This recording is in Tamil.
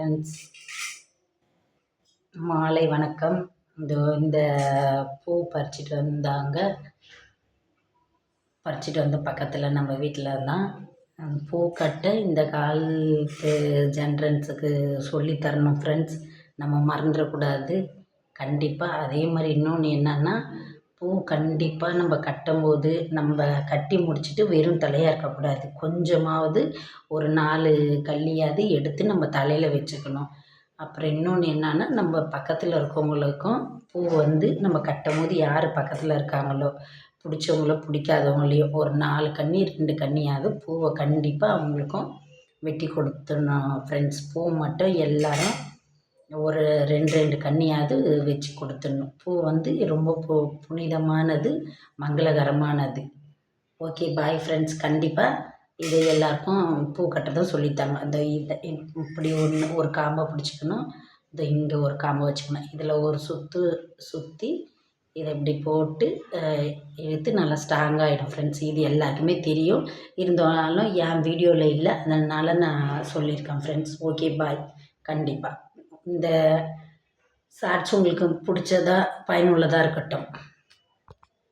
ஃப்ரெண்ட்ஸ் மாலை வணக்கம். இந்த இந்த பூ பறிச்சிட்டு வந்தாங்க. பறிச்சிட்டு வந்த பக்கத்தில் நம்ம வீட்டில் தான். பூ கட்ட இந்த காலத்து ஜென்ரன்ஸுக்கு சொல்லித்தரணும் ஃப்ரெண்ட்ஸ் நம்ம மறந்துடக்கூடாது. கண்டிப்பாக அதே மாதிரி இன்னொன்று என்னன்னா பூ கண்டிப்பாக நம்ம கட்டும்போது நம்ம கட்டி முடிச்சுட்டு வெறும் தலையாக இருக்கக்கூடாது. கொஞ்சமாவது ஒரு நாலு கல்லியாவது எடுத்து நம்ம தலையில் வச்சுக்கணும். அப்புறம் இன்னொன்று என்னன்னா நம்ம பக்கத்தில் இருக்கவங்களுக்கும் பூ வந்து நம்ம கட்டும்போது யார் பக்கத்தில் இருக்காங்களோ பிடிச்சவங்களோ பிடிக்காதவங்களையோ ஒரு நாலு கண்ணி ரெண்டு கன்னியாவது பூவை கண்டிப்பாக அவங்களுக்கும் வெட்டி கொடுத்துடணும். ஃப்ரெண்ட்ஸ் பூ மட்டும் எல்லோரும் ஒரு ரெண்டு ரெண்டு கன்னியாவது வச்சு கொடுத்துடணும். பூ வந்து ரொம்ப பு புனிதமானது மங்களகரமானது. Okay bye friends. கண்டிப்பாக இது எல்லாருக்கும் பூ கட்டுறதும் சொல்லித்தாங்க. அந்த இதை இப்படி ஒன்று ஒரு காம்பை பிடிச்சிக்கணும். இந்த இங்கே ஒரு காம்பை வச்சுக்கணும். இதில் ஒரு சுற்று சுற்றி இதை இப்படி போட்டு இழுத்து நல்லா ஸ்ட்ராங்காகிடும் ஃப்ரெண்ட்ஸ். இது எல்லாருக்குமே தெரியும். இருந்தாலும் என் வீடியோவில் இல்லை. அதனால் நான் சொல்லியிருக்கேன் ஃப்ரெண்ட்ஸ். Okay bye. கண்டிப்பாக இந்த ஷார்ட்ஸ் உங்களுக்கு பிடிச்சதா பயனுள்ளதாக இருக்கட்டும்.